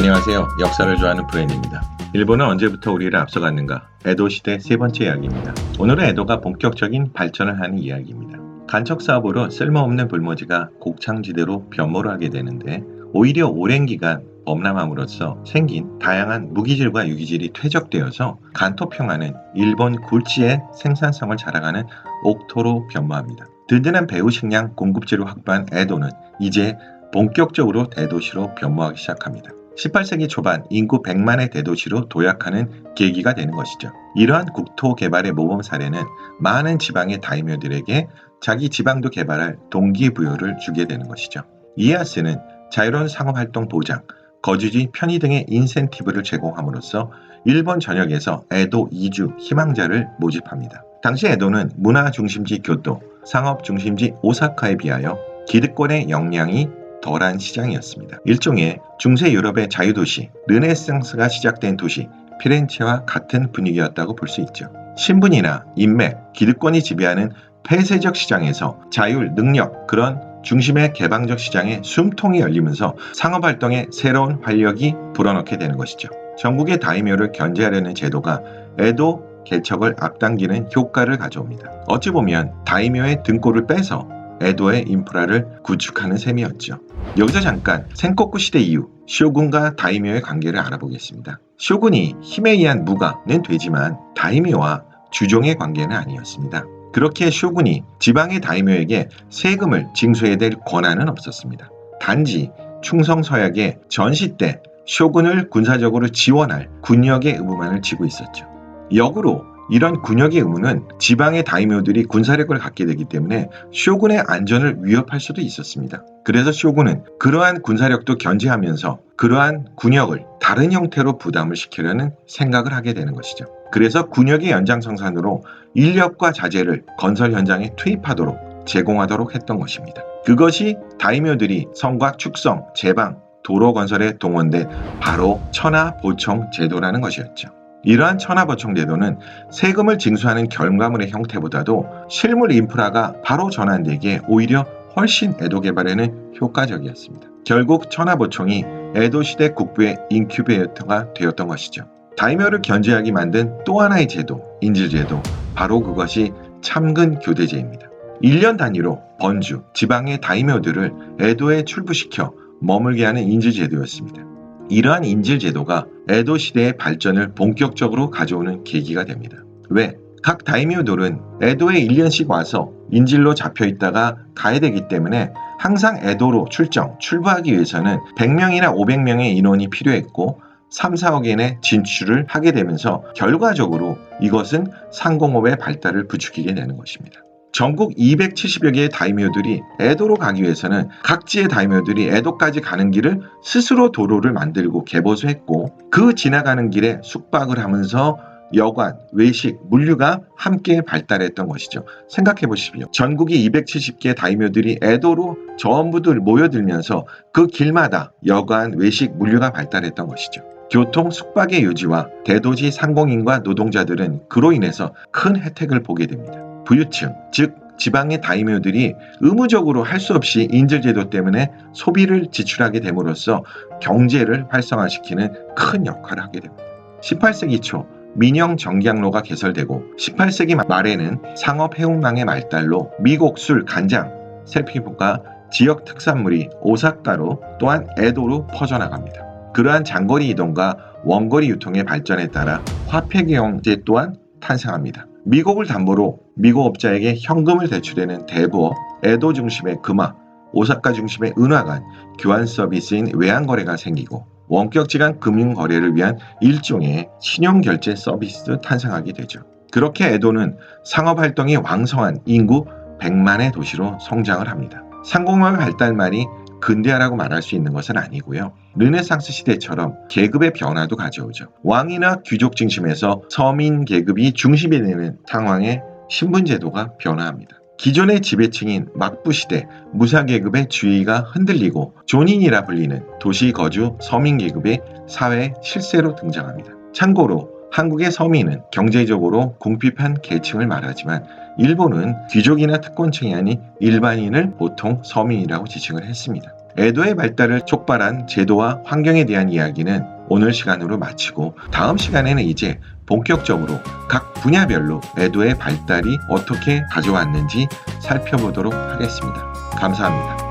안녕하세요. 역사를 좋아하는 브랜입니다. 일본은 언제부터 우리를 앞서갔는가? 에도 시대 세 번째 이야기입니다. 오늘은 에도가 본격적인 발전을 하는 이야기입니다. 간척 사업으로 쓸모없는 불모지가 곡창지대로 변모를 하게 되는데 오히려 오랜 기간 범람함으로써 생긴 다양한 무기질과 유기질이 퇴적되어서 간토평화는 일본 굴지의 생산성을 자랑하는 옥토로 변모합니다. 든든한 배후 식량 공급지를 확보한 에도는 이제 본격적으로 대도시로 변모하기 시작합니다. 18세기 초반 인구 100만의 대도시로 도약하는 계기가 되는 것이죠. 이러한 국토 개발의 모범 사례는 많은 지방의 다이묘들에게 자기 지방도 개발할 동기부여를 주게 되는 것이죠. 이에야스는 자유로운 상업활동 보장, 거주지 편의 등의 인센티브를 제공함으로써 일본 전역에서 에도 이주 희망자를 모집합니다. 당시 에도는 문화 중심지 교토, 상업 중심지 오사카에 비하여 기득권의 역량이 덜한 시장이었습니다. 일종의 중세 유럽의 자유도시, 르네상스가 시작된 도시 피렌체와 같은 분위기였다고 볼 수 있죠. 신분이나 인맥, 기득권이 지배하는 폐쇄적 시장에서 자율, 능력, 그런 중심의 개방적 시장에 숨통이 열리면서 상업 활동에 새로운 활력이 불어넣게 되는 것이죠. 전국의 다이묘를 견제하려는 제도가 에도 개척을 앞당기는 효과를 가져옵니다. 어찌 보면 다이묘의 등골을 빼서 에도의 인프라를 구축하는 셈이었죠. 여기서 잠깐 생코쿠 시대 이후 쇼군과 다이묘의 관계를 알아보겠습니다. 쇼군이 힘에 의한 무가는 되지만 다이묘와 주종의 관계는 아니었습니다. 그렇게 쇼군이 지방의 다이묘에게 세금을 징수해야 될 권한은 없었습니다. 단지 충성 서약의 전시 때 쇼군을 군사적으로 지원할 군역의 의무만을 지고 있었죠. 역으로 이런 군역의 의무는 지방의 다이묘들이 군사력을 갖게 되기 때문에 쇼군의 안전을 위협할 수도 있었습니다. 그래서 쇼군은 그러한 군사력도 견제하면서 그러한 군역을 다른 형태로 부담을 시키려는 생각을 하게 되는 것이죠. 그래서 군역의 연장성산으로 인력과 자재를 건설 현장에 투입하도록 제공하도록 했던 것입니다. 그것이 다이묘들이 성곽 축성, 제방, 도로 건설에 동원된 바로 천하 보청 제도라는 것이었죠. 이러한 천하보청제도는 세금을 징수하는 결과물의 형태보다도 실물 인프라가 바로 전환되기에 오히려 훨씬 에도 개발에는 효과적이었습니다. 결국 천하보청이 에도 시대 국부의 인큐베이터가 되었던 것이죠. 다이묘를 견제하기 만든 또 하나의 제도, 인질제도, 바로 그것이 참근 교대제입니다. 1년 단위로 번주, 지방의 다이묘들을 에도에 출부시켜 머물게 하는 인질제도였습니다. 이러한 인질 제도가 에도 시대의 발전을 본격적으로 가져오는 계기가 됩니다. 왜? 각 다이묘들은 에도에 1년씩 와서 인질로 잡혀 있다가 가야 되기 때문에 항상 에도로 출정, 출부하기 위해서는 100명이나 500명의 인원이 필요했고 3, 4억엔의 진출을 하게 되면서 결과적으로 이것은 상공업의 발달을 부추기게 되는 것입니다. 전국 270여 개의 다이묘들이 에도로 가기 위해서는 각지의 다이묘들이 에도까지 가는 길을 스스로 도로를 만들고 개보수했고 그 지나가는 길에 숙박을 하면서 여관, 외식, 물류가 함께 발달했던 것이죠. 생각해 보십시오. 전국이 270개 다이묘들이 에도로 전부들 모여들면서 그 길마다 여관, 외식, 물류가 발달했던 것이죠. 교통, 숙박의 유지와 대도시 상공인과 노동자들은 그로 인해서 큰 혜택을 보게 됩니다. 부유층, 즉 지방의 다이묘들이 의무적으로 할 수 없이 인질제도 때문에 소비를 지출하게 됨으로써 경제를 활성화시키는 큰 역할을 하게 됩니다. 18세기 초 민영 정량로가 개설되고 18세기 말에는 상업 해운망의 말달로 미국 술, 간장, 셀피부가 지역 특산물이 오사카로 또한 에도로 퍼져나갑니다. 그러한 장거리 이동과 원거리 유통의 발전에 따라 화폐 경제 또한 탄생합니다. 미국을 담보로 미국 업자에게 현금을 대출하는 대부업, 에도 중심의 금화, 오사카 중심의 은화 간, 교환 서비스인 외환 거래가 생기고 원격지간 금융 거래를 위한 일종의 신용 결제 서비스도 탄생하게 되죠. 그렇게 에도는 상업 활동이 왕성한 인구 100만의 도시로 성장을 합니다. 상공업의 발달만이 근대화라고 말할 수 있는 것은 아니고요. 르네상스 시대처럼 계급의 변화도 가져오죠. 왕이나 귀족 중심에서 서민 계급이 중심이 되는 상황에 신분제도가 변화합니다. 기존의 지배층인 막부 시대 무사 계급의 주의가 흔들리고 존인이라 불리는 도시 거주 서민 계급의 사회 실세로 등장합니다. 참고로 한국의 서민은 경제적으로 궁핍한 계층을 말하지만 일본은 귀족이나 특권층이 아닌 일반인을 보통 서민이라고 지칭을 했습니다. 에도의 발달을 촉발한 제도와 환경에 대한 이야기는 오늘 시간으로 마치고 다음 시간에는 이제 본격적으로 각 분야별로 에도의 발달이 어떻게 가져왔는지 살펴보도록 하겠습니다. 감사합니다.